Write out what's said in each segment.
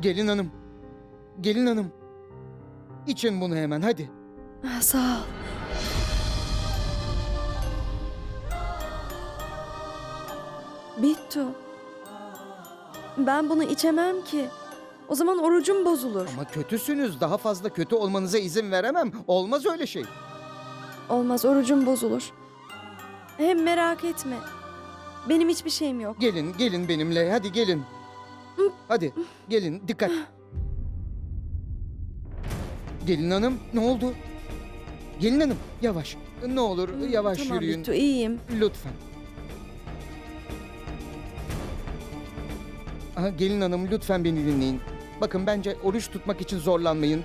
Gelin hanım. Gelin hanım. İçin bunu hemen hadi. Ah, Sağ ol. Bittu. Ben bunu içemem ki. O zaman orucum bozulur. Ama kötüsünüz. Daha fazla kötü olmanıza izin veremem. Olmaz öyle şey. Olmaz orucum bozulur. Hem merak etme. Benim hiçbir şeyim yok. Gelin, gelin benimle. Hadi gelin. Hadi gelin. Dikkat. Gelin hanım ne oldu? Gelin hanım yavaş. Ne olur yavaş tamam yürüyün. Bittu iyiyim. Lütfen. Aha, gelin hanım lütfen beni dinleyin. Bakın bence oruç tutmak için zorlanmayın.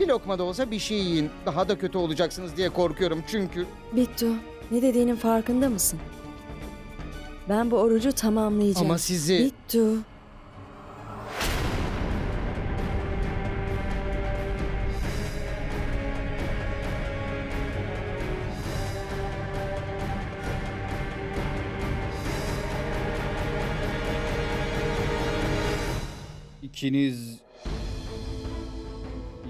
Bir lokma da olsa bir şey yiyin. Daha da kötü olacaksınız diye korkuyorum çünkü. Bittu ne dediğinin farkında mısın? Ben bu orucu tamamlayacağım. Ama sizi... Bittu. İkiniz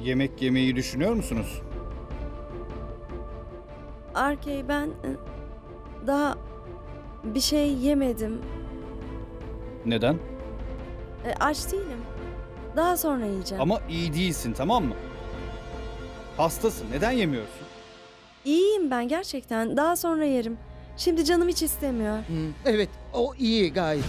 yemek yemeyi düşünüyor musunuz? Arkey ben e, daha bir şey yemedim. Neden? E, aç değilim. Daha sonra yiyeceğim. Ama iyi değilsin tamam mı? Hastasın. Neden yemiyorsun? İyiyim ben gerçekten. Daha sonra yerim. Şimdi canım hiç istemiyor. Hı, evet o iyi gayet.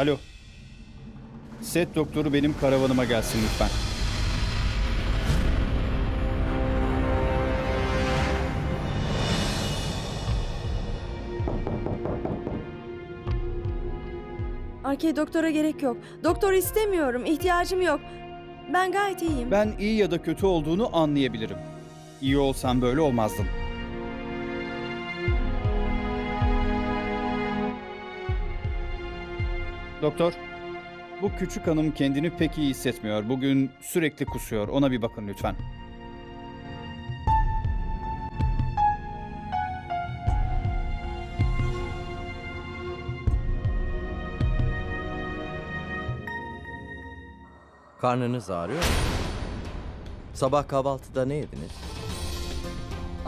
Alo. Set doktoru benim karavanıma gelsin lütfen. Arkey doktora gerek yok. Doktor istemiyorum. İhtiyacım yok. Ben gayet iyiyim. Ben iyi ya da kötü olduğunu anlayabilirim. İyi olsan böyle olmazdın. Doktor, bu küçük hanım kendini pek iyi hissetmiyor. Bugün sürekli kusuyor. Ona bir bakın lütfen. Karnınız ağrıyor mu? Sabah kahvaltıda ne yediniz?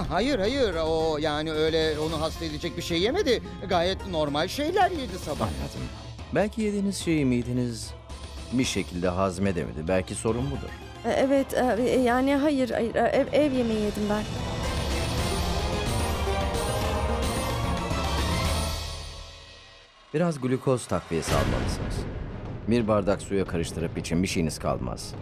Hayır hayır o yani öyle onu hasta edecek bir şey yemedi. Gayet normal şeyler yedi sabah. Anladım. Belki yediğiniz şeyi mideniz bir şekilde hazmedemedi. Belki sorun budur. E, Evet e, yani hayır, hayır e, ev, ev yemeği yedim ben. Biraz glukoz takviyesi almalısınız. Bir bardak suya karıştırıp için bir şeyiniz kalmaz.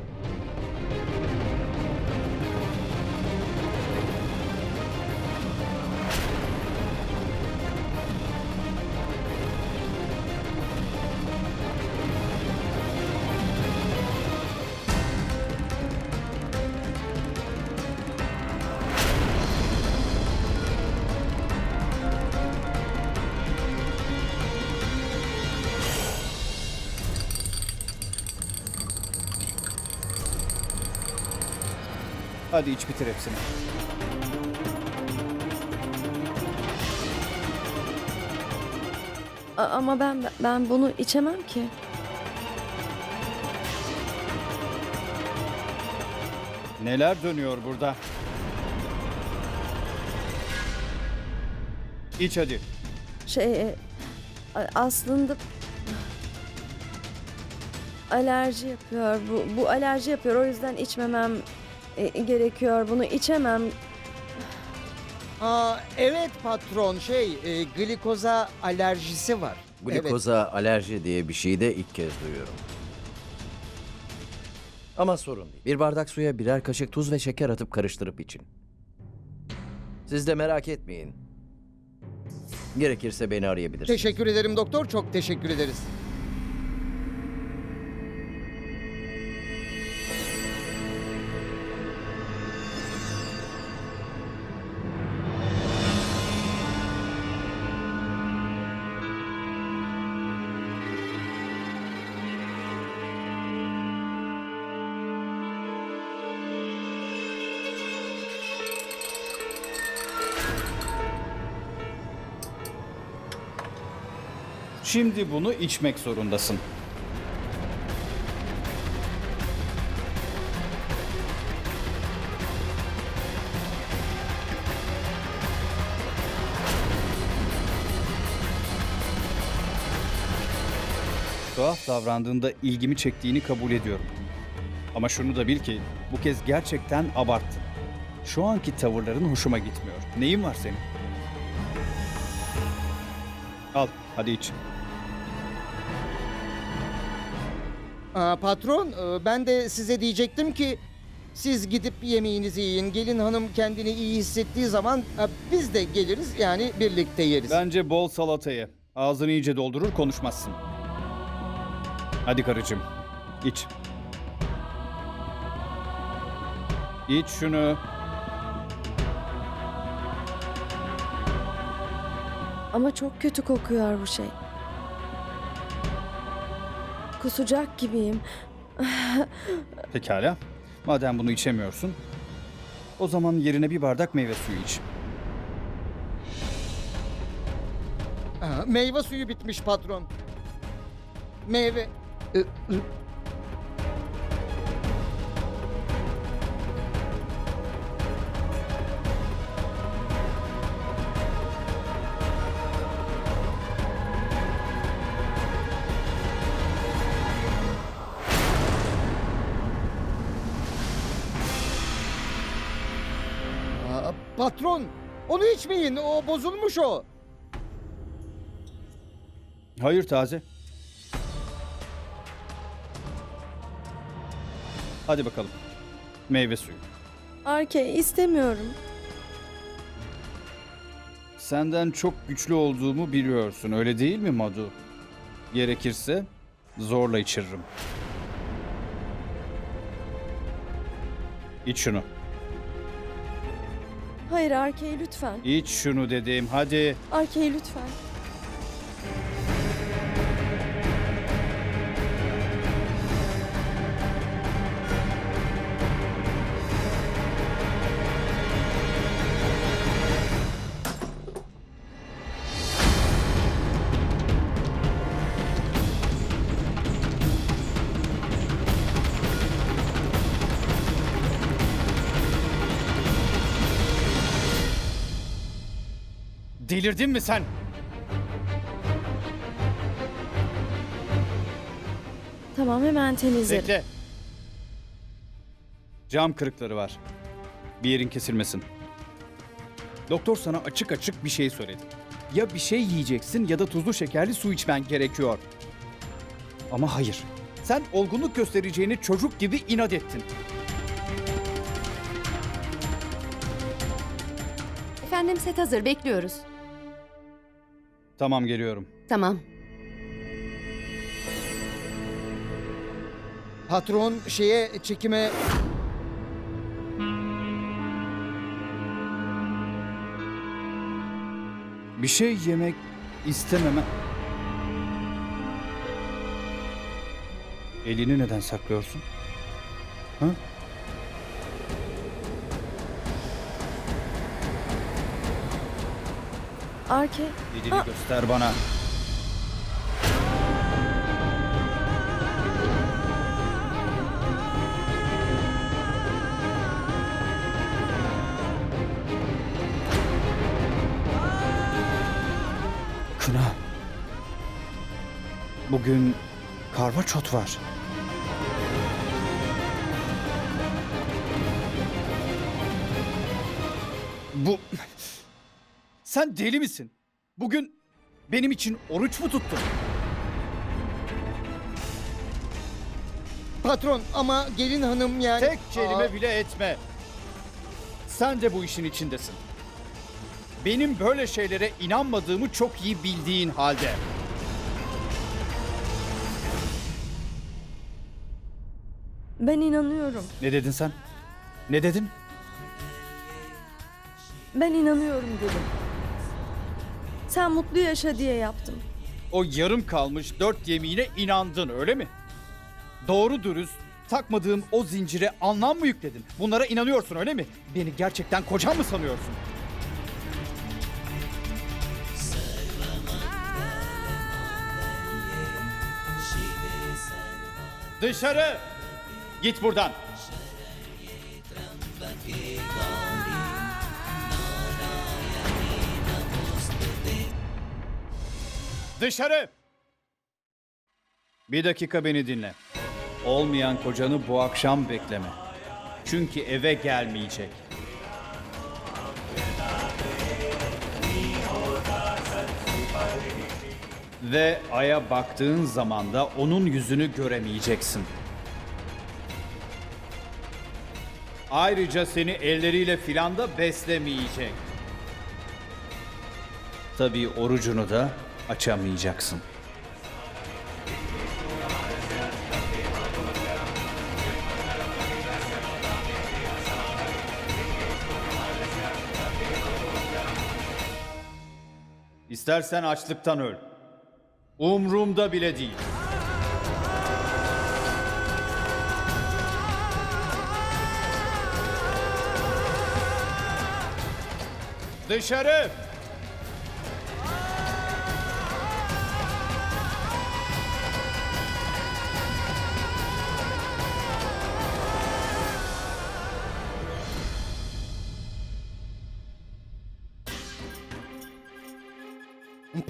Hadi iç bitir hepsini. A- ama ben ben bunu içemem ki. Neler dönüyor burada? İç hadi. Şey e, a- aslında alerji yapıyor. Bu bu alerji yapıyor. O yüzden içmemem e, gerekiyor. Bunu içemem. Aa, evet patron şey e, glikoza alerjisi var. Evet. Glikoza alerji diye bir şeyi de ilk kez duyuyorum. Ama sorun değil. Bir bardak suya birer kaşık tuz ve şeker atıp karıştırıp için. Siz de merak etmeyin. Gerekirse beni arayabilirsiniz. Teşekkür ederim doktor çok teşekkür ederiz. Şimdi bunu içmek zorundasın. Tuhaf davrandığında ilgimi çektiğini kabul ediyorum. Ama şunu da bil ki bu kez gerçekten abarttın. Şu anki tavırların hoşuma gitmiyor. Neyin var senin? Al, hadi iç. Aa, patron e, ben de size diyecektim ki siz gidip yemeğinizi yiyin. Gelin hanım kendini iyi hissettiği zaman e, biz de geliriz yani birlikte yeriz. Bence bol salatayı. Ağzını iyice doldurur konuşmazsın. Hadi karıcığım, iç. İç şunu. Ama çok kötü kokuyor bu şey. Kusacak gibiyim. Pekala. Madem bunu içemiyorsun, o zaman yerine bir bardak meyve suyu iç. Aa, meyve suyu bitmiş patron. Meyve... E, patron onu içmeyin o bozulmuş o. Hayır taze. Hadi bakalım. Meyve suyu. Arke istemiyorum. Senden çok güçlü olduğumu biliyorsun öyle değil mi Madu? Gerekirse zorla içiririm. İç şunu. Hayır Arke lütfen. İç şunu dedim hadi. Arke lütfen. Delirdin mi sen? Tamam hemen temizlerim. Bekle. Cam kırıkları var. Bir yerin kesilmesin. Doktor sana açık açık bir şey söyledi. Ya bir şey yiyeceksin ya da tuzlu şekerli su içmen gerekiyor. Ama hayır. Sen olgunluk göstereceğini çocuk gibi inat ettin. Efendim set hazır bekliyoruz. Tamam geliyorum. Tamam. Patron şeye çekime Bir şey yemek istememe... Elini neden saklıyorsun? Ha? Arke Aa! göster bana. Kına. Bugün karvaçot var. Bu... Sen deli misin? Bugün benim için oruç mu tuttun? patron ama gelin hanım yani... Tek kelime Aa, bile etme. Sen de bu işin içindesin. Benim böyle şeylere inanmadığımı çok iyi bildiğin halde. ben inanıyorum. Ne dedin sen? Ne dedin? Ben inanıyorum dedim. Sen mutlu yaşa diye yaptım. O yarım kalmış dört yemine inandın öyle mi? Doğru dürüst takmadığım o zincire anlam mı yükledin? Bunlara inanıyorsun öyle mi? Beni gerçekten kocam mı sanıyorsun? Dışarı! Git buradan. Dışarı! Bir dakika beni dinle. Olmayan kocanı bu akşam bekleme. Çünkü eve gelmeyecek. Ve aya baktığın zaman da onun yüzünü göremeyeceksin. Ayrıca seni elleriyle filan da beslemeyecek. Tabii orucunu da açamayacaksın. İstersen açlıktan öl. Umrumda bile değil. Dışarı!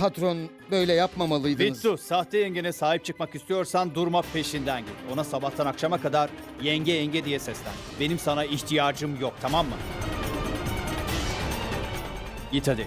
Patron böyle yapmamalıydınız. Bittu, sahte yengene sahip çıkmak istiyorsan durma peşinden git. Ona sabahtan akşama kadar yenge yenge diye seslen. Benim sana ihtiyacım yok, tamam mı? Git hadi.